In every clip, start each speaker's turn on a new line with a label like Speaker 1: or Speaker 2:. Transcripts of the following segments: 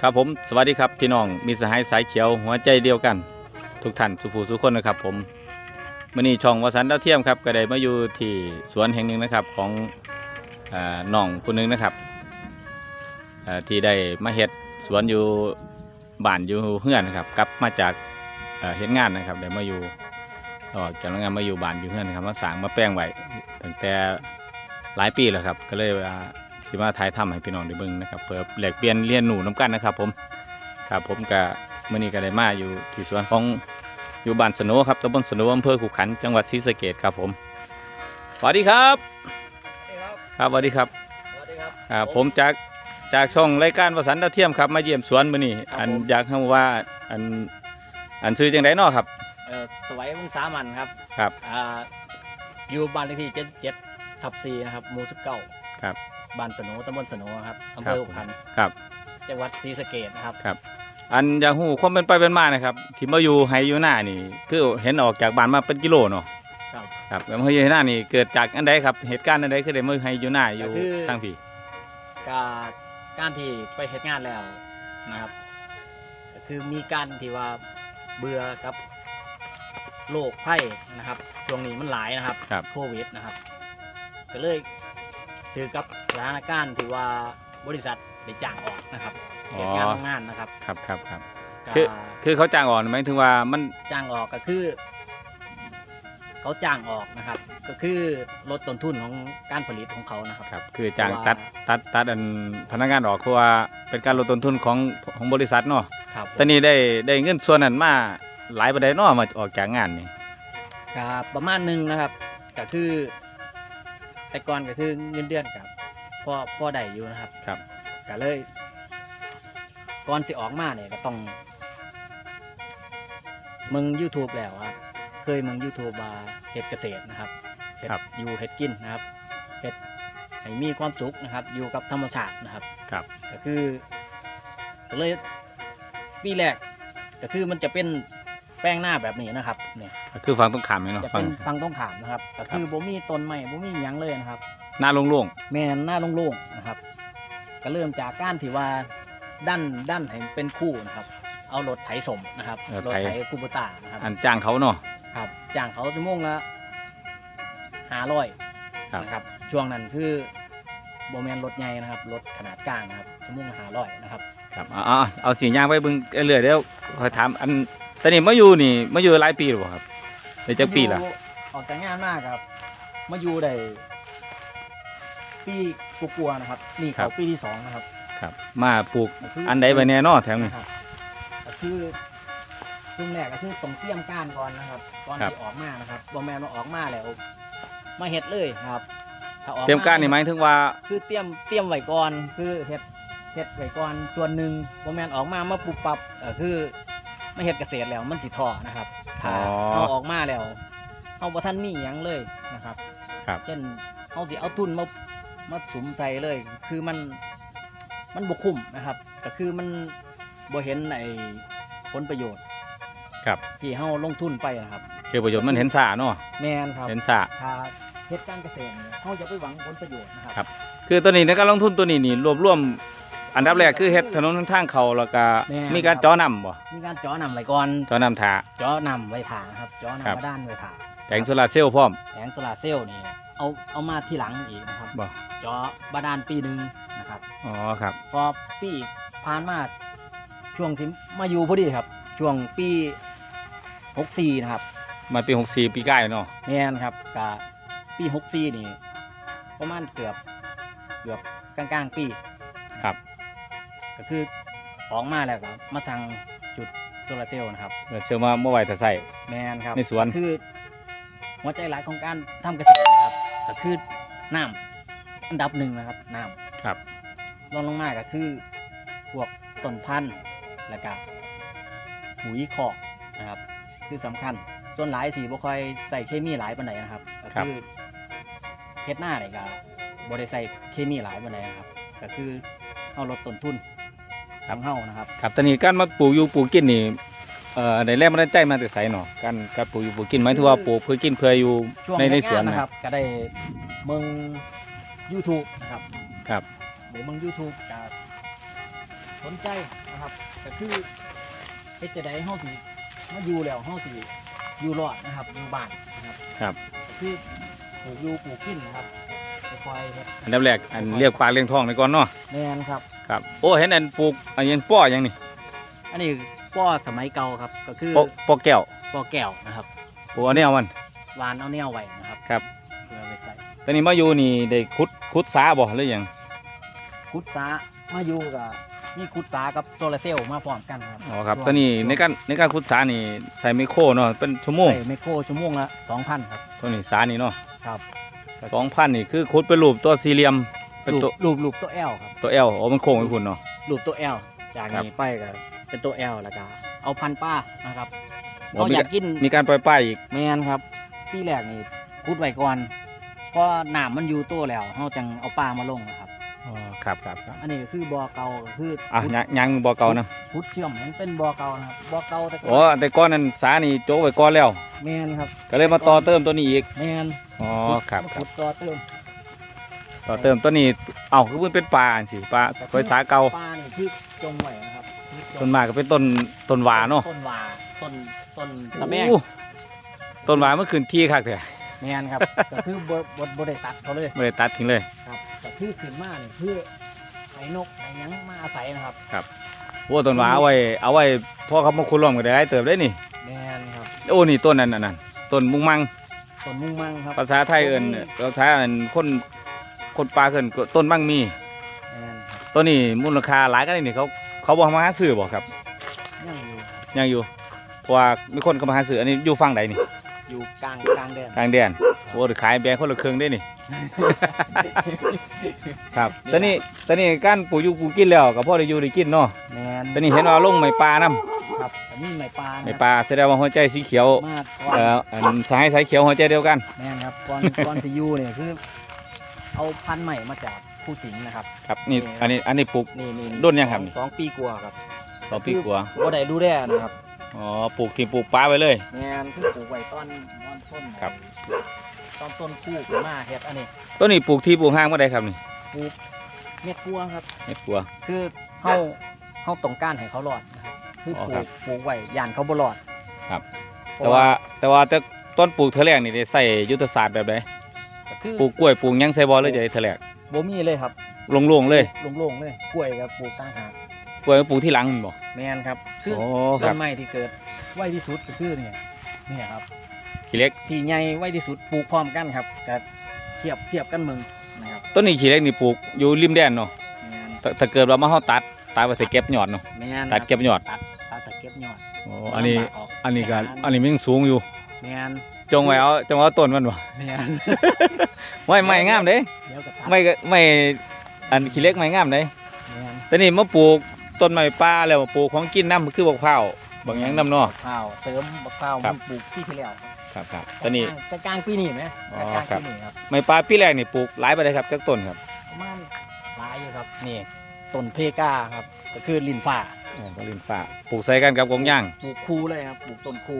Speaker 1: ครับผมสวัสดีครับพี่น้องมีสหายสายเขียวหัวใจเดียวกัน ทุกท่านสุภูสุคนนะครับ ผมมื่อนี้ช่องวสันต์ดาวเทียมครับก็ได้มาอยู่ที่สวนแห่งหนึ่งนะครับของอ่าน้องคนหนึงนะครับที่ได้มาเฮ็ดสวนอยู่บ้านอยู่เฮือนนะครับกลับมาจากเอ่อเฮ็ดงานนะครับได้มาอยู่ออกจากงานมาอยู่บ้านอยู่เฮือนนะครับมาสางมาแปลงไว้ตั้งแต่หลายปีแล้วครับ ก็เลยว่า สิมาถ่ายทำให้พี่น้องได้เบิ่งนะครับเพื่อแลกเปลี่ยนเรียนหนูน้กันนะครับ ผมครับผมก็มื้อนี้ก็ได้มาอยู่ที่สวนของอยู่บ้านสโนครับตำบลสโนอำเภอขุขันธ์จังหวัดศรีสะเกษครับผมสวัสดีครับ
Speaker 2: ครับ
Speaker 1: ครับสวัสดีครับ
Speaker 2: สวัสดีครับ
Speaker 1: อ่าผมจากจากช่องรายการวสันต์ดาวเทียมครับมาเยี่ยมสวนมื้อนี้
Speaker 2: ครับ
Speaker 1: อัน
Speaker 2: ผม
Speaker 1: อยากให้ว่าอันอันซื้อจังไดเนาะครับ
Speaker 2: เอ่อสวัยวงศามันครับ
Speaker 1: ครับ
Speaker 2: อ่าอยู่บ้านเลขที่เจ็ดเจ็ดทับสี่นะครับหมู่สิบเก้า
Speaker 1: ครับ
Speaker 2: บ้านสนุตำบลสนุครับอำ
Speaker 1: ครั
Speaker 2: เภ
Speaker 1: บ
Speaker 2: อขุขันธ์
Speaker 1: ครับ
Speaker 2: จังหวัดศรีสะเกษนะครับ
Speaker 1: ครับ อันอยากฮู้ความเป็นไปเป็นมานะครับที่มาอยู่ไฮอยู่หน้านี่ คือเห็นออกจากบ้านมาเป็นกิโลเนาะ
Speaker 2: ครับ
Speaker 1: ครับแล้วมาอยู่หน้านี่เกิดจากอันใดครับเหตุการณ์อันใดคือได้มาให้อยู่หน้าอยู่
Speaker 2: ก็คือ
Speaker 1: ทางพี่
Speaker 2: การการที่ไปเฮ็ดงานแล้วนะครับก็คือมีการที่ว่าเบื่อกับโรคไข้นะครับช่วงนี้มันหลายนะครับ
Speaker 1: ครับ
Speaker 2: โควิดนะครับ ก็เลย ถือกับสถานการณ์ที่ว่าบริษัทได้จ้างออกนะครับ
Speaker 1: อ๋
Speaker 2: เห
Speaker 1: อ
Speaker 2: ตุงานโรงงานนะครับ
Speaker 1: ครับครับครับ
Speaker 2: ก็
Speaker 1: คือคือเขาจ้างอ่อนหมายถึงว่ามัน
Speaker 2: จ้างออกก็คือ เขาจ้างออกนะครับ ก็คือลดต้นทุนของการผลิตของเขานะครับ
Speaker 1: ครับ คือจ้าง
Speaker 2: ว่า
Speaker 1: ตัดตัดตัดอันพนักงานออกคือว่าเป็นการลดต้นทุนของของบริษัทเนาะ
Speaker 2: ครับ
Speaker 1: ตอนนี้ได้ได้เงินส่วนนั้นมาหลายประเด็นเนาะมาออกจากงานนี่
Speaker 2: ก็ประมาณหนึงนะครับ ก็คือ แต่ก่อนก็คือเงินเดือนกับพ่อพ่อได้อยู่นะครับ
Speaker 1: ครับ
Speaker 2: ก็เลย ก่อนสิออกมาเนี่ยก็ต้อง มึง YouTube แล้วครับ เคยมึง YouTube ว่าเฮ็ดเกษตรนะครับเฮ็ด
Speaker 1: ครับ
Speaker 2: อยู่เฮ็ดกินนะครับเฮ็ดให้มีความสุขนะครับ อยู่กับธรรมชาตินะครับ
Speaker 1: ครับ
Speaker 2: ก็คือก็เลยปีแรกก็คือมันจะเป็น แป้งหน้าแบบนี้นะครับเนี่ย
Speaker 1: ก็คือฟังต้องขามเลยเนาะ
Speaker 2: จะ
Speaker 1: ฟั
Speaker 2: เป็
Speaker 1: ง
Speaker 2: นฟังต้องขามนะครับก็คือบ่มีต้นไม้บ่มีหยังเลยนะครับ
Speaker 1: หน้าโล่ง
Speaker 2: แม่นหน้าโล่งๆนะครับ ก็เริ่มจากการที่ว่าดันดันให้เป็นคู่นะครับ เอารถไถสมนะครับรถไถคูโบต้านะครับ
Speaker 1: ๆอันจ้างเขาเนาะ
Speaker 2: ครับจ้างเขาชั่วโมงละห้าร้อย
Speaker 1: ครับ
Speaker 2: นะครับ ช่วงนั้นคือโบแมนรถใหญ่นะครับรถขนาดกลางนะครับชั่วโมงละห้าร้อยนะครับ
Speaker 1: ครับเอาเอาเอาสีย่างไปเบิ่งเรื่อยๆเดี๋ยวขอถามอัน ตอนนี้มาอยู่นี่มาอยู่หลายปีหรือเปล่าครับได้จักปีละ
Speaker 2: อยู่ออกจากงานมากครับ มาอยู่ได้ปีกลัวาๆนะครับ นี่เขาปีที่สองนะครับ
Speaker 1: ครับ มาปลูก
Speaker 2: ก็คื
Speaker 1: อันใดไปแน่เนอแถวนี้
Speaker 2: นะครับก็คือช่วงแรกก็คือต้องเตรียมการก่อนนะครับก่อน
Speaker 1: ครับ
Speaker 2: ที่ออกมานะครับบอแมนมาออกมาแล้ว มาเฮ็ดเลยนะครับถ้าออก
Speaker 1: เตรียมการนี่หมายถึงว่า
Speaker 2: คือเตรียมเตรียมไว้ก่อนคือเฮ็ดเฮ็ดไว้ก่อนส่วนหนึ่งบอแมนออกมามาปุบปับเออคือ ไม่เฮ็ดเกษตรแล้วมันสิท้อนะครับถ้า
Speaker 1: อ๋อ
Speaker 2: เอาออกมาแล้วเอาบ่ทันมีหยังเลยนะครับ
Speaker 1: ครับ
Speaker 2: เช่นเอาสิเอาทุนมามาสุมใส่เลย คือมันมันบกคุ้มนะครับก็คือมันบ่เห็นไอ้ผลประโยชน์
Speaker 1: ครับ
Speaker 2: ที่เฮาลงทุนไปนะครับ
Speaker 1: คือประโยชน์มันเห็นสาเนาะ
Speaker 2: แม่นครับ
Speaker 1: เห็นสา
Speaker 2: ถ้าเฮ็ดการเกษตรเนี่ยเฮาจะไปหวังผลประโยชน์นะครับ
Speaker 1: ครับ คือตัวนี้ในการลงทุนตัวนี้นี่รวบรวม อันดับแรกคือเฮ็ดถนนทางเขาแล้วก็
Speaker 2: แม่น
Speaker 1: มีการ
Speaker 2: ครับ
Speaker 1: เจาะน้ำบ่
Speaker 2: มีการเจาะนำไว้ก่อน
Speaker 1: เจาะน้ำถา
Speaker 2: เจาะนำไว้ถาครับเจาะ
Speaker 1: ครับ
Speaker 2: นำมาด้านไว้ถา
Speaker 1: แผงโซลาร์เซลล์พร้อม
Speaker 2: แผงโซลาร์เซลล์นี่เอาเอามาที่หลังอีกนะครับ
Speaker 1: บ่
Speaker 2: เจาะบาดาลปีหนึงนะครับ
Speaker 1: อ๋อครับ
Speaker 2: พอปีผ่านมาช่วงที่มาอยู่พอดีครับ ช่วงปีหกสี่นะครับ
Speaker 1: มาปี64ปีใกล้เนาะ
Speaker 2: แม่นครับกับปีหกสี่นี่ประมาณเกือบเกือบกลางๆปี
Speaker 1: ครับ
Speaker 2: ก็คือออกมาแล้วก็มาสั่งจุดโซลาร์เซลล์นะครับ
Speaker 1: เชื่อมาเมื่อไหร่จะใส่
Speaker 2: แม่นครับ
Speaker 1: ในสวน
Speaker 2: ก็คือหัวใจหลักของการทำเกษตรนะครับ ก็คือน้ำอันดับหนึ่งนะครับน้ำ
Speaker 1: ครับ
Speaker 2: รองลงมาก็คือพวกต้นพันธุ์แล้วก็ปุ๋ยคอกนะครับ คือสำคัญ ส่วนหลายสีบ่ค่อยใส่เคมีหลายปานใดนะครับก็
Speaker 1: ครับ
Speaker 2: คือเฮ็ดหน้านี่ก็บ่ได้ใส่เคมีหลายปานใดนะครับ ก็คือเอาลดต้นทุน ของเฮานะครับ
Speaker 1: ครับตอนนี้การมาปลูกอยู่ปลูกกินนี่เอ่อในแรกมันได้ใจมาแต่ไสเนาะการการปลูกอยู่ปลูกกินหมายถึงว่าปลูกเพื่อกินเพื่ออยู่
Speaker 2: ช่วง
Speaker 1: ในใน
Speaker 2: เฮ็ด
Speaker 1: สวน
Speaker 2: งา
Speaker 1: นะ
Speaker 2: นะครับ ก็ได้เมือง YouTube นะครับ
Speaker 1: ครับ
Speaker 2: ได้เมือง YouTube ก็สนใจนะครับก็คือเฮ็ดจะได้เฮาสิมาอยู่แล้วเฮาสิอยู่รอดนะครับอยู่บ้านนะครับ
Speaker 1: ครับ
Speaker 2: ก็คือปลูกอยู่ปลูกกินนะครับค่อยๆครับ
Speaker 1: อันดับแรกอันเรียกปลากเลี้ยงทองในก่อนเนาะ
Speaker 2: แมนครับ
Speaker 1: ครับ โอ้เห็นอันปลูกอันยังป้อยังนี่
Speaker 2: อันนี้ป้อสมัยเก่าครับก็คือ
Speaker 1: ป้อป้อแก้ว
Speaker 2: ป้อแก้วนะครับ
Speaker 1: ปลูกอันนี้เอามัน
Speaker 2: วานเอาแนวไว้นะครับ
Speaker 1: ครับ
Speaker 2: เพื่อไปใส่
Speaker 1: ตอนนี้มาอยู่นี่ได้ขุดขุดสาบ่หรือยัง
Speaker 2: คุดสามาอยู่กับนี่คุดสากับโซลาร์เซลล์มาพร้อมกันครับ
Speaker 1: อ๋อครับ ตอนนี้ในการในการขุดสานี่ใส่ไมโครเนาะเป็นชั่วโมง
Speaker 2: ใส่ไมโครชั่วโมงละสองพันครับ
Speaker 1: ตัวนี้สานี่เนาะ
Speaker 2: ครับ
Speaker 1: สองพันนี่คือขุดเป็นรูปตัวสี่เหลี่ยม เป็น
Speaker 2: รู
Speaker 1: ตัว
Speaker 2: ปรูปรูปตัว L ครับ
Speaker 1: ตัว L อ๋อมันโค้งไปคุณเนาะ
Speaker 2: รูปตัว L จาก
Speaker 1: ครับ
Speaker 2: นี้ไปก็เป็นตัว L แล้วก็เอาพันป้านะครับ
Speaker 1: อ๋อ
Speaker 2: เรา
Speaker 1: มี
Speaker 2: อยากกิน
Speaker 1: มีการปล่อยป้ายอีก
Speaker 2: แมนครับที่แรกนี่คุดไว้ก่อนพอน้ำมันอยู่ตัวแล้วเราจังเอาปลามาลงนะครับ
Speaker 1: อ๋อ ครับครับครับ
Speaker 2: อันนี้ก็คือบ่อเก่าก็คือ
Speaker 1: อะ
Speaker 2: ขุด
Speaker 1: ยังยังบ่อเก่านะ
Speaker 2: ขุดเชื่อมมันเป็นบ่อเก่านะครับบ่อเก่าแต่ก่
Speaker 1: อ๋อแต่ก้อนนั้นสานี่โจกไว้ก่อนแล้ว
Speaker 2: แมนครับ
Speaker 1: ก็เลยมาต่อเติมตัวนี้อีก
Speaker 2: แมน
Speaker 1: อ๋อ ครับครั
Speaker 2: ขุ
Speaker 1: บ
Speaker 2: ดต่อเติม
Speaker 1: ต่อเติมตัวนี้เอ้าคือมันเป็นปลาอันสิปลาไว้สาเก่า
Speaker 2: ปลานี่คือจงไว้นะครับคือจง
Speaker 1: ต้นมากก็เป็นต้นต้นหวาเนาะ
Speaker 2: ต้นหวาต้นต้นตะแมง
Speaker 1: โอ้ต้นหวามันขึ้นที่คักแท้
Speaker 2: แมนครับก็คือบ่บ่บ่ได้ตัดเขาเลย
Speaker 1: ไม่ได้ตัดทิ้งเลย
Speaker 2: ครับก็คือขึ้นมานี่เพื่อไห้นกไห้หยังมาอาศัยนะครับ
Speaker 1: โอ้ต้นหวาเอาไว้เอาไว้พ่อเขามาคุดล้อมก็ได้หลายเติบได้นี่
Speaker 2: แมนครับ
Speaker 1: โอ้นี่ต้นนั้นน่ะนั่นต้นมุงมัง
Speaker 2: ต้นมุ่งมั่งครับ
Speaker 1: ภาษาไทยเอิ้นภาษาอันคน คนปลาเอิ้นก็ต้นมังมี
Speaker 2: แมนครับ
Speaker 1: ตัวนี้มูลค่าหลายกันนี่เขาเขาบอกมาหาซื้อบ่ครับ
Speaker 2: ยังอยู่
Speaker 1: ยังอยู่เพราะว่ามีคนเข้ามาหาซื้ออันนี้อยู่ฝั่งใดนี่
Speaker 2: อยู่กลางกลางแดน
Speaker 1: ทางแดนโอ้ขายแบงค์คนละครึ่งได้นี่ ครับตอนนี้ตอนนี้การปลูกอยู่ปลูกกินแล้วก็พอได้อยู่ได้กินเนาะ
Speaker 2: แมน
Speaker 1: ตอนนี้เห็นว่าลงไม้ปลานํ
Speaker 2: ครับอันนี้ไม้ปลานะ
Speaker 1: ไม้ปลาแสดงว่าหัวใจสีเขียว
Speaker 2: มากก่อน
Speaker 1: เอ่ออันสายสายเขียวหัวใจเดียวกัน
Speaker 2: แมนครับก่อนก่อนจะอยู่เนี่ยคือ เอาพันธุ์ใหม่มาจากผู้สิงห์นะครับ
Speaker 1: ครับนี่อันนี้อันนี้ปลูก
Speaker 2: นี่นี่
Speaker 1: โดนยังครับนี่
Speaker 2: สองปีกว่าครับ
Speaker 1: สองปีกว่า
Speaker 2: บ่ได้ดูแลนะครับ
Speaker 1: อ๋อปลูกที่ปลูกปลาไว้เลย
Speaker 2: แมนคือปลูกไว้ตอนตอนต้น
Speaker 1: ครับ
Speaker 2: ตอนต้นคู่ขึ้นมาเฮ็ดอันนี้
Speaker 1: ต้นนี้ปลูกที่ปลูกห้างเมื่อใดครับนี่
Speaker 2: ปลูกเม็ดกัวครับ
Speaker 1: เห็ดปัว
Speaker 2: คือเฮาเฮาต้องการให้เขารอดนะครับคือ
Speaker 1: อ๋อ
Speaker 2: ป
Speaker 1: ครั
Speaker 2: ลู
Speaker 1: บ
Speaker 2: กปลูกไว้ย่านเขาบ่รอด
Speaker 1: ครับ
Speaker 2: เพ
Speaker 1: แต่
Speaker 2: ระ
Speaker 1: ว่าแต่ว่าแต่ต้นปลูกเทอแรกนี่ได้ใส่ยุทธศาสตร์แบบใด
Speaker 2: ก็ คือ
Speaker 1: ปลูกกล้วยปลูกหยังใส่บอเลยจะได้เทอแรก
Speaker 2: บ่มีเลยครับ
Speaker 1: โล่งๆเลย
Speaker 2: โล่งๆเลยกล้วยกับปลูกต่างหาก
Speaker 1: กล้วยปลูกที่หลังแมันบ่
Speaker 2: แมนครับ คือ
Speaker 1: โอ้ค
Speaker 2: ต้
Speaker 1: รับ
Speaker 2: นไม้ที่เกิดไวที่สุดก็คือเนี่ยเนี่ยครับ
Speaker 1: ขี้เหล็ก
Speaker 2: ที่ใหญ่ไวที่สุดปลูกพร้อมกันครับก็เทียบเทียบกันมึงนะครับ
Speaker 1: ต้นนี้ขี้เหล็กนี่ปลูกอยู่ริมแดนเนาะ
Speaker 2: แมน
Speaker 1: ถ้าถ้าเกิดว่ามาเฮาตัดตัดไปใส่เก็บยอดเนาะ
Speaker 2: แมน
Speaker 1: ตัดเก็บยอด
Speaker 2: ตัดตัดแต่เก็บยอด
Speaker 1: โอ้อันนี้
Speaker 2: ลำบากก
Speaker 1: อันนี้ก็อันนี้มันยังสูงอยู่
Speaker 2: แมน
Speaker 1: จงไว้เอาจงไว้เอาต้นมันบ่
Speaker 2: แมน
Speaker 1: ไม่ไม่งามเด้
Speaker 2: เดี๋ยวก็ตัด
Speaker 1: ไม่ก็ไม่อันขี้เหล็กไม่งามเด้
Speaker 2: แมน
Speaker 1: แต่นี่มาปลูกต้นไม้ป่าแล้วมาปลูกของกินน้ำคือบักพร้าวบางอย่างน้ำเนาะ
Speaker 2: บักข้าวเสริมบักข้าว
Speaker 1: ครั
Speaker 2: มั
Speaker 1: บ
Speaker 2: นปลูกที่ที่แล้ว
Speaker 1: ครับครับตอนนี้
Speaker 2: กลางกลางปีนี้ไหม
Speaker 1: อ๋อ
Speaker 2: กลาง
Speaker 1: ครับ
Speaker 2: ปีนี้ครับ
Speaker 1: ไม้ป่าปีแรกนี่ปลูกหลายไปเลยครับจักต้นครับ
Speaker 2: ประมาณหลายอยู่ครับนี่ต้นเพกาครับก็คือลินฟ้า
Speaker 1: อ๋อก็ลินฟ้าปลูกใส่กันกับกงย่าง
Speaker 2: ปลูกคูเลยครับปลูกต้นคู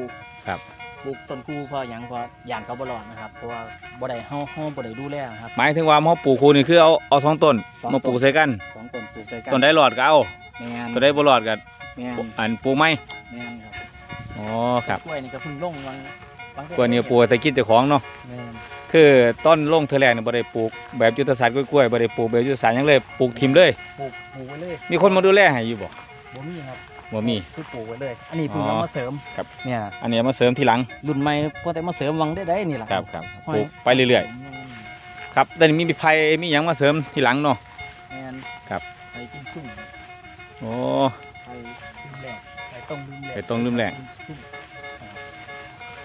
Speaker 1: ครับ
Speaker 2: ปลูกต้นคูเพราะหยังเพราะย่านเขาบ่รอดนะครับเพราะว่าบ่ได้เฮาเฮาบ่ได้ดูแลนะครับ
Speaker 1: หมายถึงว่ามาปลูกคูนี่คือเอาเอาสองต้น
Speaker 2: สอง
Speaker 1: มาปลูก
Speaker 2: ต้น
Speaker 1: ใส่กัน
Speaker 2: สองต้นปลูกใส่กัน
Speaker 1: ต้นใดหลอดก็เอา
Speaker 2: แม่น
Speaker 1: ต้นใดบ่หลอดก็
Speaker 2: แม่น
Speaker 1: อันปลูกไม้
Speaker 2: แม่นครับ
Speaker 1: อ๋อครับ
Speaker 2: กล้วยนี่ก็เพิ่งลงวังวัง
Speaker 1: กล้วยนี่ปลูกแต่กินเจ้าของเนาะ
Speaker 2: แม่น
Speaker 1: คือต้นลงเทอแรกนี่บ่ได้ปลูกแบบยุทธศาสตร์กล้วยๆบ่ได้ปลูกแบบยุทธศาสตร์หยังเลยปลูกทิมเลย
Speaker 2: ปลูกปลูกไว้เลย
Speaker 1: มีคนมาดูแลให้อยู่บ่
Speaker 2: บ่มีครับ
Speaker 1: บ่มี
Speaker 2: คือปลูกไว้เลย อันนี้เพิ่ง
Speaker 1: อ๋อ
Speaker 2: เอามาเสริม
Speaker 1: ครับ
Speaker 2: เนี่ย
Speaker 1: อันนี้เอามาเสริมทีหลัง
Speaker 2: รุ่นใหม่พอแต่มาเสริมวังได้ได้นี่แหละ
Speaker 1: ครับครับ
Speaker 2: ห้อ
Speaker 1: ปลูกไปเรื่อยๆครับแต่นี่มีไผ่มีหยังมาเสริมทีหลังเนาะ
Speaker 2: แม่น
Speaker 1: ครับ
Speaker 2: ไปกินซุ่ม
Speaker 1: โอ้
Speaker 2: ไปลืมแหลกไปต้มลืมแหลก
Speaker 1: ไปต้มลืมแหลก
Speaker 2: ซุ่ม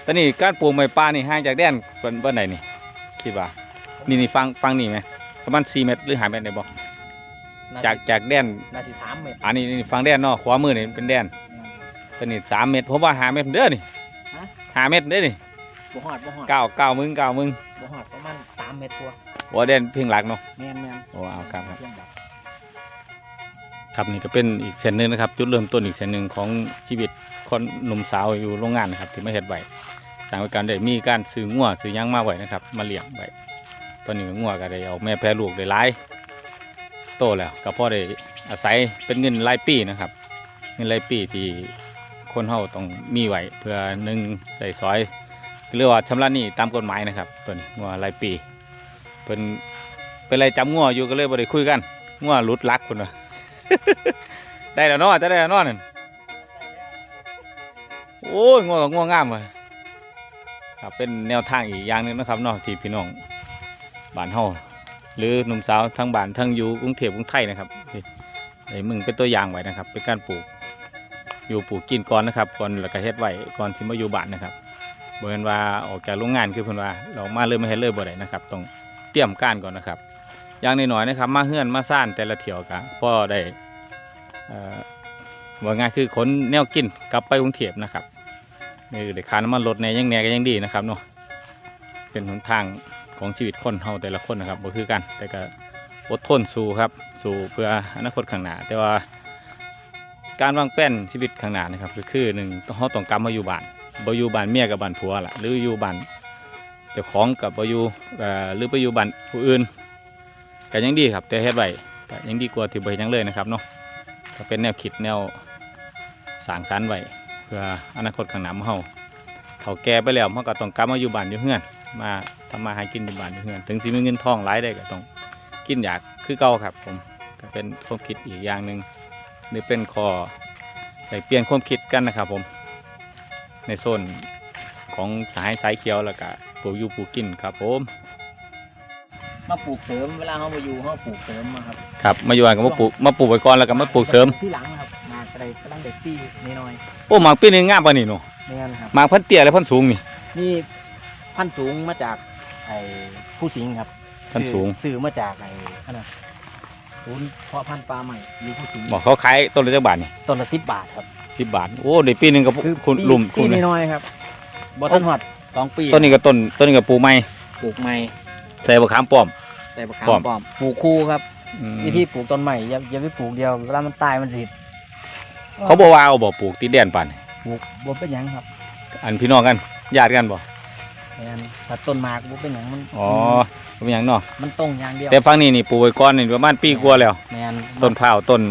Speaker 1: ตอนนี้การปลูกไม้ป่านี่ห่างจากแดนเพิ่นเพิ่นใดนี่คิดว่านี่นี่ฟังฟังนี่ไหมประมาณ4เมตรหรือ5เมตรได้บ่
Speaker 2: น่
Speaker 1: จาก
Speaker 2: สิ
Speaker 1: จากแดน
Speaker 2: น่าสิสามเมตร
Speaker 1: อันนี้นี่ฟังแดนเนาะขวามือนี่เป็นแดน
Speaker 2: แม่น
Speaker 1: ตอนนี้3เมตรผมว่า5เมตรเด้อนี่
Speaker 2: ฮะ
Speaker 1: 5เมตรเด้อนี่
Speaker 2: บ่ฮอดบ่ฮอด
Speaker 1: เก้าเก้ามึงเก้ามึง
Speaker 2: บ่ฮอดประมาณสามเมตรกว่า
Speaker 1: ว่าแดนเพียงหลักเนาะ
Speaker 2: แม่นแม่น
Speaker 1: โอ้เอาครับครับ
Speaker 2: เพียงแบบ
Speaker 1: ครับนี่ก็เป็นอีกเส้นหนึ่งนะครับ จุดเริ่มต้นอีกเส้นหนึ่งของชีวิตคนหนุ่มสาวอยู่โรงงานนะครับที่มาเฮ็ดไว้สร้างไว้การได้มีการซื้องัวซื้อหยังมาไว้นะครับ มาเลี้ยงไว้ตอนนี้งัวก็ได้เอาแม่แพรลูกได้หลาย โตแล้วก็พอได้อาศัยเป็นเงินรายปีนะครับ เงินรายปีที่คนเฮาต้องมีไว้เพื่อหนึ่งใส่ซอยเรียกว่าชำระหนี้ตามกฎหมายนะครับตัวนี้งัวรายปีเพิ่นเป็นไรจำงัวอยู่ก็เลยบ่ได้คุยกันงัวหลุดลักคนว่าได้แล้วเนาะจะได้แล้วเนาะนั่นโอ้ยงัวกับงัวงามเลยครับเป็นแนวทางอีกอย่างหนึงนะครับเนาะที่พี่น้องบ้านเฮา หรือหนุ่มสาวทั้งบ้านทั้งอยู่กรุงเทพกรุงไทยนะครับไอ้มึงเป็นตัวอย่างไว้นะครับ เป็นการปลูก อยู่ปลูกกินก่อนนะครับก่อนแล้วก็เฮ็ดไว้ก่อนสิมาอยู่บ้านนะครับบ่แม่นว่าออกจากโรงงานคือเพิ่นว่าเรามาเลยมาเฮ็ดเลยบ่ได้นะครับต้องเตรียมการก่อนนะครับ อย่างน้อยๆนะครับ มาเฮือนมาซ่านแต่ละเที่ยวก็พอได้เอ่อว่าง่ายคือขนแนวกินกลับไปกรุงเทพนะครับนี่ได้ค่าน้ำมันรถในยังแน่ก็ยังดีนะครับเนาะเป็นหนทาง ของชีวิตคนเฮาแต่ละคนนะครับบ่คือกัน แต่ก็อดทนสู้ครับ สู้เพื่ออนาคตข้างหน้า แต่ว่า การวางแผนชีวิตข้างหน้านะครับ ก็คือหนึ่งต้องเขาต้องกลับมาอยู่บ้านบ่อยู่บ้านเมียกับบ้านผัวล่ะหรืออยู่บ้านเจ้าของกับบ่อยู่หรือไปอยู่บ้านผู้อื่นก็ยังดีครับ แต่เฮ็ดไว้ก็ยังดีกว่าที่บ่เฮ็ดหยังเลยนะครับเนาะก็เป็นแนวคิดแนวสร้างสรรค์ไว้เพื่ออนาคตข้างหน้าของเฮาเฒ่าแก่ไปแล้วมันก็ต้องกลับมาอยู่บ้านอยู่เฮือนมา ทำมาหากินอยู่บ้านอยู่เฮือนถึงสิมีเงินทองหลายได้ก็ต้องกินอยากคือเก่าครับ ผมก็เป็นความคิดอีกอย่างหนึ่งหรือเป็นคอใส่เปลี่ยนความคิดกันนะครับ ผม ในโซนของสายสายเขียวแล้วก็ปลูกอยู่ปลูกกินครับ ผม
Speaker 2: มาปลูกเสริมเวลาเขามาอยู่เขาปลูกเสริมมาครับ
Speaker 1: ครับมาอยู่บ้านก็มาปลูกมาปลูกไว้ก่อนแล้วก็มาปลูกเสริม
Speaker 2: ที่หลังนะครับมากระไดกระดังเด็กปีนิดหน่อย
Speaker 1: โอ้หมากปีนึงงามปะนี่หนู
Speaker 2: ไม่งั้นครับ
Speaker 1: หมากพันเตี้ยและพันสูงนี่
Speaker 2: นี่พันธุ์สูงมาจาก ไอ้ผู้สิงห์ครับ
Speaker 1: พันธุ์สูง
Speaker 2: ซื้อมาจากไอ้อันนั้นศูนย์เพาะพันธุ์ปลาใหม่อยู่ผู้สิงห์
Speaker 1: บอกเขาขายต้นละจักบาทนี่
Speaker 2: ต้นละสิบบาทครับ
Speaker 1: สิบบาท โอ้เดี๋ยวปีหนึงกับคุณ
Speaker 2: ปี
Speaker 1: ลุม
Speaker 2: ปี
Speaker 1: คุณ
Speaker 2: น้อยๆครับบอทันหอดสองปี
Speaker 1: ต้นนี้ก็ต้นต้นนี้ก็ปลูกใหม่
Speaker 2: ปลูกใหม่
Speaker 1: ใส่บะขามป้อม
Speaker 2: ใส่บะขาม
Speaker 1: ป้อม
Speaker 2: ป้อมปลูกคู่ครับ
Speaker 1: อืม
Speaker 2: วิธีปลูกต้นใหม่อย่าอย่าไปปลูกเดียวเวลามันตายมันสิ
Speaker 1: เขาบอกว่าเอาบ่ปลูกติดแดนป่านนี่
Speaker 2: ปลูกบ่เป็นหยังครับ
Speaker 1: อันพี่น้องกันญาติกันบ่
Speaker 2: แม่นถ้าต้นหมากบ่เป็นหยังมัน
Speaker 1: อ๋อเป็นหยังเนาะ
Speaker 2: มันตรงอย่างเดียว
Speaker 1: แต่ฟังนี่นี่ปลูกไว้ก่อนนี่ประมาณปีกว่าแล้ว
Speaker 2: แม่น
Speaker 1: ต้นพร้าวต้น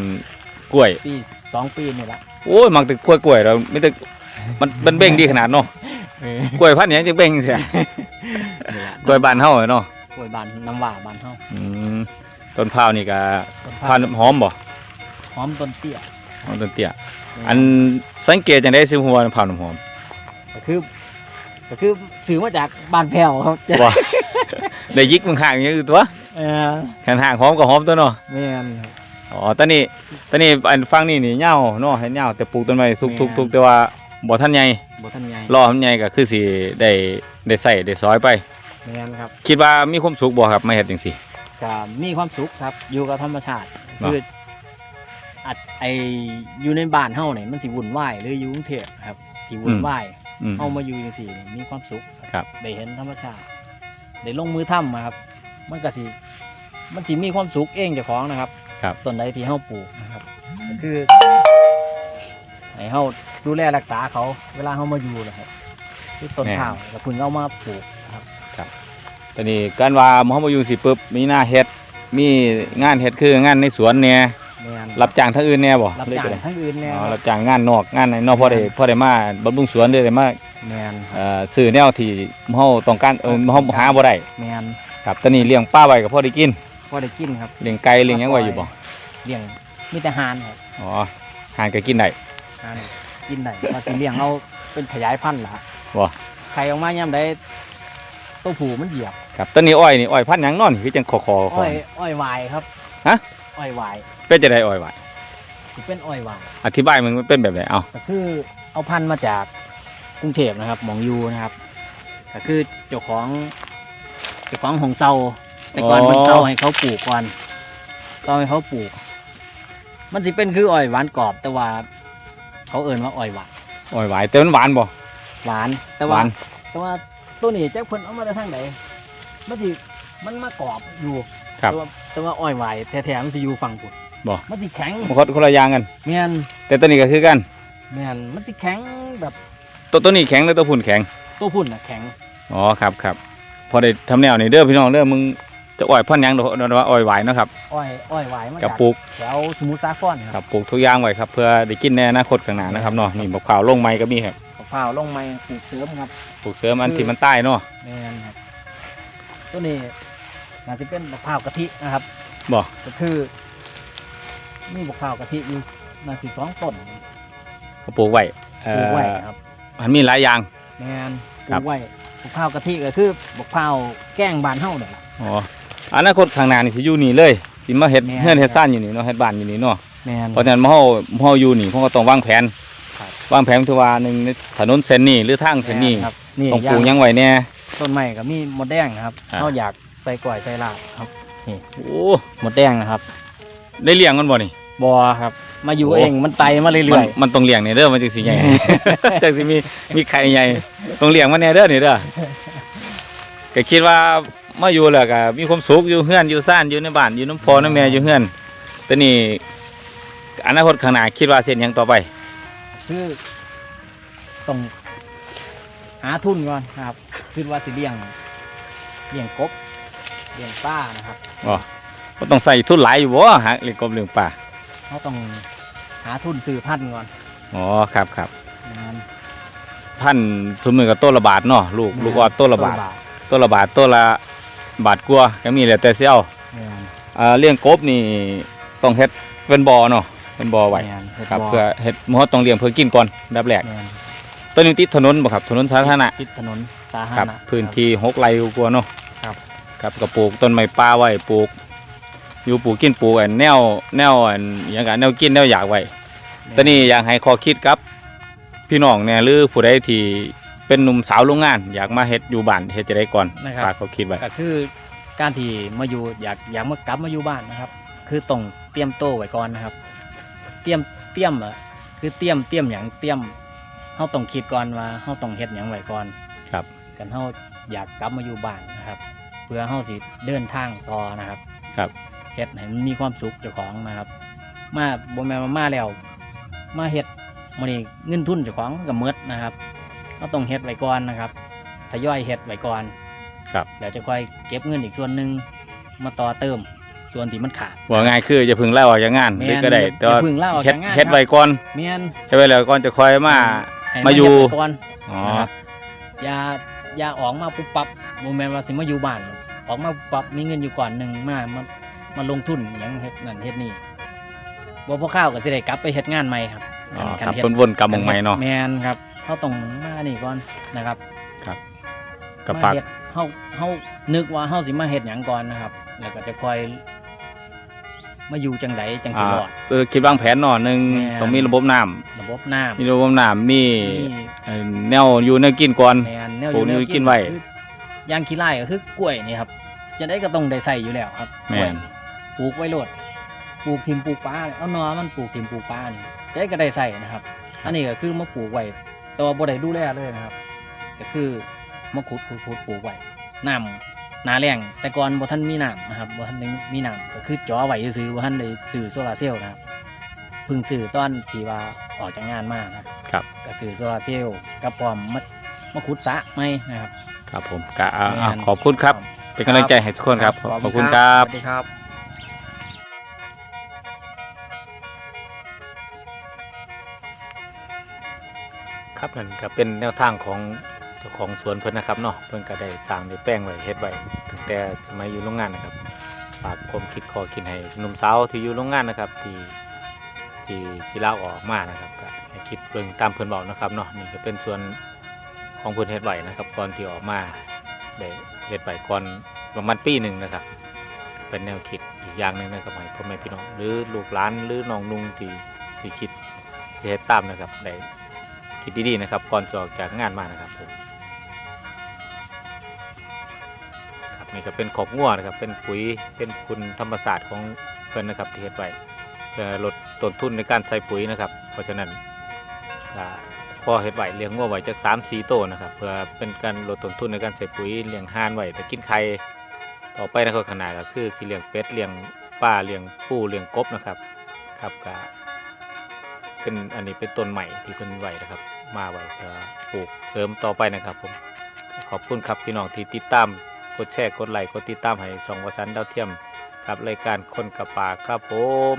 Speaker 1: กล้วย
Speaker 2: ปีสองปีนี่ละ
Speaker 1: โอ้ยมักแต่กล้วยกล้วยเราไม่แต่มันมันเบ่งดีขนาดเนาะ
Speaker 2: เออก
Speaker 1: ล้วยพันธุ์หยังจะเบ่งเสีย
Speaker 2: นี่ล่ะ
Speaker 1: กล้วยบานเฮาเนาะ
Speaker 2: กล้วยบานน้ำว่าบานเฮา
Speaker 1: อืมต้นพร้าวนี่ก็
Speaker 2: ต้น
Speaker 1: พันธุ์หอมบ่
Speaker 2: หอมต้นเตี้ย
Speaker 1: หอมต้นเตี้ยอันสังเกตจังได๋สิหัวพร้าวน้ำหอม
Speaker 2: ก็คือ ก็คือซื้อมาจากบ้านแพ้วครับ
Speaker 1: บ่ ได้ยิกมึงห่างอย่างนี้ตัว
Speaker 2: เออ
Speaker 1: แค่ห่างหอมก็หอมตัวเนาะ
Speaker 2: แม่นครับ
Speaker 1: อ๋อตอนนี้ตอนนี้อันฟังนี่นี่เหย้าเนาะให้เหย้าแต่ปลูกต้นไม้ทุก
Speaker 2: แม่
Speaker 1: ทุกทุกแต่ว่าบ่ทันใหญ่
Speaker 2: บ่ทันใหญ่
Speaker 1: รอทันใหญ่ก็คือสิได้ได้ใส่ได้ซอยไป
Speaker 2: แม่นครับ
Speaker 1: คิดว่ามีความสุขบ่ครับมาเฮ็ดจังซี่
Speaker 2: ก็มีความสุขครับ อยู่กับธรรมชาติ
Speaker 1: เนาะ
Speaker 2: คืออัดไออยู่ในบ้านเฮาเนี่ยมันสิวุ่นวายหรืออยู่กรุงเทพครับที่วุ่นวาย
Speaker 1: อืม
Speaker 2: เฮามาอยู่จังซี่นี่มีความสุข
Speaker 1: ครับ
Speaker 2: ได้เห็นธรรมชาติได้ลงมือทำอะครับมันก็สิมันสิมีความสุขเองเจ้าของนะครับ
Speaker 1: ครับ
Speaker 2: ต้นใดที่เฮาปลูกนะครับก็คือให้เฮาดูแลรักษาเขา เวลาเฮามาอยู่นะครับคือต้น
Speaker 1: แม่
Speaker 2: ข้าวก็เพิ่งเอามาปลูกนะครับ
Speaker 1: ตอนนี้การว่าหมอมาอยู่สิปุ๊บมีหน้าเฮ็ดมีงานเฮ็ดคืองานในสวนเนี่ย
Speaker 2: แม่น
Speaker 1: รับจ้างทั้งอื่นเนี่ยบ่
Speaker 2: รับ
Speaker 1: หรือ
Speaker 2: จ้าง
Speaker 1: จะได้
Speaker 2: ทั้งอื่นแน่
Speaker 1: อ๋อรับจ้างงานนอกงานในนอกพอได้พอได้มาบำรุงสวนได้ได้มา
Speaker 2: แม่นครับ
Speaker 1: เอ่อซื้อแนวที่เฮาต้องการเออเฮาหาบ่ได้
Speaker 2: แม่น
Speaker 1: ครับตอนนี้เลี้ยงปลาไว้ก็พอได้กิน
Speaker 2: พอได้กินครับ
Speaker 1: เลี้ยงไก่เลี้ยงหยังไว้อยู่บ่
Speaker 2: เลี้ยงมีแต่หานครับ
Speaker 1: อ๋อหานก็กินได้
Speaker 2: หานกินได้ว่าสิเลี้ยงเอาเป็นขยายพันธุ์ล่ะ
Speaker 1: บ่
Speaker 2: ใครออกมายามใดตัวผู้มันเหยียบ
Speaker 1: ครับตอนนี้อ้อยนี่อ้อยพันธุ์หยังเนอนคือจังคอคอคอ
Speaker 2: อ้อยอ้อยวายครับ
Speaker 1: ฮะ
Speaker 2: อ้อยวาย
Speaker 1: เป็นจะได้อ้อยหวาน
Speaker 2: สิเป็นอ้อยวาย
Speaker 1: อธิบายมันมันเป็นแบบไหนเอา
Speaker 2: ก็คือเอาพันธุ์มาจากกรุงเทพนะครับ หมองยูนะครับ ก็คือเจ้าของเจ้าของของเซาแต่ก่อนมันเซาให้เขาปลูกก่อนเซาให้เขาปลูก มันสิเป็นคืออ้อยหวานกรอบ แต่ว่าเขาเอิ่นว่าอ้อยหวาน
Speaker 1: อ้อยหวานแต่มันหวานบ่
Speaker 2: หวานแต่
Speaker 1: ห
Speaker 2: ว่า
Speaker 1: วาน
Speaker 2: แต่ว่าตัวนี้แจ็คเพิ่นเอามาจากทางไหนมันสิมันมากรอบอยู่
Speaker 1: ครับ
Speaker 2: แต่ว่าแต่ว่าอ้อยหวายแท้ๆมันสิอยู่ฝั่งพุ่น
Speaker 1: บ่
Speaker 2: มันสิแข็ง
Speaker 1: มันคนคนละอย่างกัน
Speaker 2: แม่น
Speaker 1: แต่ตัวนี้ก็คือกัน
Speaker 2: แม่นมันสิแข็งแบบ
Speaker 1: ตัวตัวนี้แข็งแล้วตัวพุ่นแข็ง
Speaker 2: ตัวพุ่นน่ะแข็ง
Speaker 1: อ๋อครับครับพอได้ทำแนวนี่เด้อพี่น้องเด้อมึงจะอ้อยพ่นหยังโดนว่าอ้อยหวายเนาะครับ
Speaker 2: อ้อยอ้อยหวายมา
Speaker 1: กับ
Speaker 2: จาก
Speaker 1: ปลูก
Speaker 2: แถวสมุทรสาครค
Speaker 1: ครั
Speaker 2: รั
Speaker 1: บบปลูกทุกอย่างไว้ครับเพื่อได้กินในอนาคตข้างหน้านะครับเนาะนี่มะพร้าวลงไม้ก็มีครับ
Speaker 2: มะพร้าวลงไม้ปลูกเสริมครับ
Speaker 1: ปลูกเสริมอันที่มันใต้เนาะ
Speaker 2: แมนครับตัวนี้น่าจะเป็นมะพร้าวกะทินะครับ
Speaker 1: บ่
Speaker 2: ก็คือ มีมะพร้าวกะทิอยู่น่าสิสองต้น
Speaker 1: ก็ปลูกไว้เอ่
Speaker 2: ปลูกไว้
Speaker 1: อ
Speaker 2: ครับ
Speaker 1: มันมีหลายอย่าง
Speaker 2: แมนป
Speaker 1: ครั
Speaker 2: ลู
Speaker 1: บ
Speaker 2: กไว้มะพร้าวกะทิก็คือมะพร้าวแกล้งบานเฮาเนี่ย
Speaker 1: อ๋ออนาคตข้างหน้านี่สิอยู่นี่เลยสิมาเฮ็ด
Speaker 2: แม่น
Speaker 1: เฮือนเฮ็ดซ่านอยู่นี่เนาะเฮ็ดบ้านอยู่นี่เนาะ
Speaker 2: แมน
Speaker 1: เพราะฉะนั้นหม้เฮาหม้เฮาอยู่นี่เฮาก็ต้องวางแผน
Speaker 2: ครับ
Speaker 1: วางแผนคือว่าหนึ่งในถนนเส้นนี้หรือทางเส้นนี้
Speaker 2: แม่ครับนี่
Speaker 1: ต้องปลูกห
Speaker 2: ย่า
Speaker 1: ยังไว้แน่
Speaker 2: ต้นไม้ก็มีมดแดงนะครับ
Speaker 1: อ่า
Speaker 2: เขาอยากใส่กล้วยใส่ลาบครับ
Speaker 1: โอ้
Speaker 2: มดแดงนะครับ
Speaker 1: ได้เลี้ยงมันบ่นี่
Speaker 2: บอครับ มาอยู่
Speaker 1: โอ้
Speaker 2: เองมันไตมาเรื่
Speaker 1: มัน
Speaker 2: อย
Speaker 1: มันต้องเลี้ยงนี่เด้อมันจึงสิใหญ่จังสิมีมีไข่ใหญ่ต้องเลี้ยงมันแน่เด้อนี่เด้อก็คิดว่ามาอยู่แล้วก็มีความสุขอยู่เฮือนอยู่ซ่านอยู่ในบ้านอยู่น้ำพอน้ำแม่อยู่เฮือนแต่นี่อนาคตข้างหน้าคิดว่าเส้นหยังต่อไป
Speaker 2: ๆคือต้องหาทุนก่อนนะครับคือว่าสิเลี้ยงเลี้ยงกบเลี้ยงปลานะครับ
Speaker 1: อ๋อ ก็ต้องใส่ทุนหลายอยู่บ่ฮะเรื่องกบเรื่องป่า
Speaker 2: เขาต้องหาทุนซื้อพันธุ์ก่อน
Speaker 1: อ๋อครับครับ
Speaker 2: งาน
Speaker 1: พันสมมือกับต้นละบาทเนาะลูกลูกออดต้นละบาทต้นละบาทต้นละบาทกลัวาก็มีแล้วแต่สิเอา
Speaker 2: งาน
Speaker 1: อ่าเลี้ยงกบนี่ต้องเฮ็ดเป็นบ่อเนาะเป็นบ่อไว้
Speaker 2: งานฮ็ด
Speaker 1: ครับ
Speaker 2: บ่
Speaker 1: เพื่อเฮ็ดมันต้องเลี้ยงเพื่อกินก่อนอันดับแรก
Speaker 2: งาน
Speaker 1: ต้นนี้ติดถนนบ่ครับถนนสาธารณะ
Speaker 2: ติดถนนสาธาร
Speaker 1: ครับ
Speaker 2: ณะ
Speaker 1: พื้นที่หกไร่กว่าๆเนาะ
Speaker 2: ครับ
Speaker 1: ครับก็ปลูกต้นไม้ป่าไว้ปลูก อยู่ปลูกกินปลูกอันแนวแนวอันอหย่างกันแนวกินแนวอยากไว้ตอนนี้อยากให้ข้อคิดกับ พี่น้องเนี่ยหรือผู้ใดที่เป็นหนุ่มสาวโรงงาน อยากมาเฮ็ดอยู่บ้านเฮ็ดจะได้ก่อน
Speaker 2: นะครับ
Speaker 1: ฝากเขาคิดไว้
Speaker 2: ก็คือการที่มาอยู่อยากอยากมากลับมาอยู่บ้านนะครับ คือต้องเตรียมโตวไว้ก่อนนะครับ เตรียมเตรียมอะคือเตรียมเตรียมอย่างเตรียมเฮาต้องคิดก่อนว่าเฮาต้องเฮ็ดหยังไว้ก่อน
Speaker 1: ครับ
Speaker 2: กันเฮาอยากกลับมาอยู่บ้านนะครับ เพื่อเฮาสิเดินทางต่อนะครับ
Speaker 1: ครับ
Speaker 2: เฮ็ดให้มันมีความสุขเจ้าของนะครับ มาบ่แม่นว่ามาแล้ว มาเฮ็ดมื้อนี้เงินทุนเจ้าของมันก็หมดนะครับเราต้องเฮ็ดไว้ก่อนนะครับทยอยเฮ็ดไว้ก่อน
Speaker 1: ครับ
Speaker 2: แล้วจะค่อยเก็บเงินอีกส่วนหนึ่งมาต่อเติมส่วนที่มันขาด
Speaker 1: ว่าง่ายคือจะพึ่งเล่าออกจากงานหรือก็ได้
Speaker 2: แม่น
Speaker 1: แต่ว่า
Speaker 2: อย่าเพึ่งลาออก
Speaker 1: เฮ็ด
Speaker 2: จากงาน
Speaker 1: เฮ็ด
Speaker 2: ครับ
Speaker 1: ไว้ก่อน
Speaker 2: เมียน
Speaker 1: เฮ็ดไว้แล้วก่อนจะค่อยมา
Speaker 2: ให้
Speaker 1: มาอยู่
Speaker 2: เฮ็ดไว้ก่อน
Speaker 1: อ๋อ
Speaker 2: นะครับอย่าอย่าออกมาปุ๊บปั๊บโมเมนว่าสิมาอยู่บ้าน ออกมาปุ๊บปั๊บมีเงินอยู่ก่อนหนึ่งมามา มาลงทุนอย่างเฮ็ดนั่นเฮ็ดนี่บ่พอข้าวก็สิได้กลับไปเฮ็ดงานใหม่ครับ
Speaker 1: อ๋อ
Speaker 2: คั
Speaker 1: ครับ
Speaker 2: เฮ็ด
Speaker 1: วนๆกลับมองใหม่เนาะ
Speaker 2: แมนครับเขาต้องมานี่ก่อนนะครับ
Speaker 1: กับ
Speaker 2: มา
Speaker 1: ฝาก
Speaker 2: เฮ็ดเฮาเฮานึกว่าเฮาสิมาเฮ็ดหยังก่อนนะครับ แล้วก็จะค่อยมาอยู่จังไดจังสิ
Speaker 1: อ่าร
Speaker 2: อด
Speaker 1: เออคิดวางแผนเนาะหนึ่ง
Speaker 2: แม่น
Speaker 1: ต้องมีระบบน้ำ
Speaker 2: ระบบน้ำ
Speaker 1: มีระบบน้ำมี
Speaker 2: มี
Speaker 1: เอ่อแนวอยู่แนวกินก่อน
Speaker 2: แมนแนวอ
Speaker 1: ปลูก
Speaker 2: ยู่แนว
Speaker 1: อยู่กินไว้
Speaker 2: คือย่างขี้ไร่ก็คือกล้วยนี่ครับจะได้ก็ต้องได้ใส่อยู่แล้วครับ
Speaker 1: แม่น
Speaker 2: กล้วย ปลูกไว้โลดปลูกทิมปลูกปลาเนี่ยเอาหนอมันปลูกทิมปลูกปลานี่จะได้ก็ได้ใส่นะครับ อันนี้ก็คือมาปลูกไว้แต่ว่าบ่ได้ดูแลเลยนะครับ ก็คือมาขุดขุดขุดปลูกไว้น้ำนาแรงแต่ก่อนบ่ทันมีน้ำนะครับบ่ทันได้มีน้ำก็คือจ่อไว้ซื้อๆบ่ทันได้ซื้อโซลาร์เซลล์นะครับเพิ่งซื้อตอนที่ว่าออกจากงานมานะครับก็ซื้อโซลาร์เซลล์กับพร้อมมามาขุดสระไหมนะครับ
Speaker 1: ครับผมก็อ่า
Speaker 2: แม่น
Speaker 1: อ่าขอบคุณครับ เป็นกำลังใจให้ทุกคนครับ ขอบคุณครับ
Speaker 2: สวัสดีครับ
Speaker 1: ครับนั่นก็เป็นแนวทางของเจ้าของสวนเพิ่นนะครับเนาะเพิ่นก็ได้สร้างได้แป้งไว้เฮ็ดไว้ตั้งแต่สมัยอยู่โรงงานนะครับฝากความคิดขอคิดให้หนุ่มสาวที่อยู่โรงงานนะครับ ที่ที่ศิลาออกมานะครับก็ให้คิดเบิ่งตามเพิ่นบอกนะครับเนาะนี่ก็เป็นส่วนของเพิ่นเฮ็ดไว้นะครับก่อนที่ออกมาได้เฮ็ดไว้ก่อนประมาณปีหนึ่งนะครับ เป็นแนวคิดอีกอย่างหนึ่งนะครับให้พ่อแม่พี่น้องหรือลูกหลานหรือน้องนุ่งที่สิคิดจะเฮ็ดตามนะครับได้ คิดดีๆนะครับ ก่อนจะออกจากงานมานะครับผมครับนี่ก็เป็นขอกงัวนะครับ เป็นปุ๋ยเป็นคุณธรรมศาสตร์ของเพื่อนนะครับที่เฮ็ดไว้เพื่อลดต้นทุนในการใส่ปุ๋ยนะครับ เพราะฉะนั้นพอเฮ็ดไว้เลี้ยงงัวไว้จากสามสี่โตนะครับ เพื่อเป็นการลดต้นทุนในการใส่ปุ๋ยเลี้ยงห่านไว้แต่กินไข่ต่อไปในข้างหน้าก็คือสิเลี้ยงเป็ดเลี้ยงปลาเลี้ยงปูเลี้ยงกบนะครับ ครับก็เป็นอันนี้เป็นต้นใหม่ที่เพิ่นไหวนะครับ มาไว้เพื่อปลูกเสริมต่อไปนะครับผมขอบคุณครับพี่น้องที่ติดตามกดแชร์กดไลค์กดติดตามให้ช่องวสันต์ดาวเทียมกับรายการคนกับป่าครับผม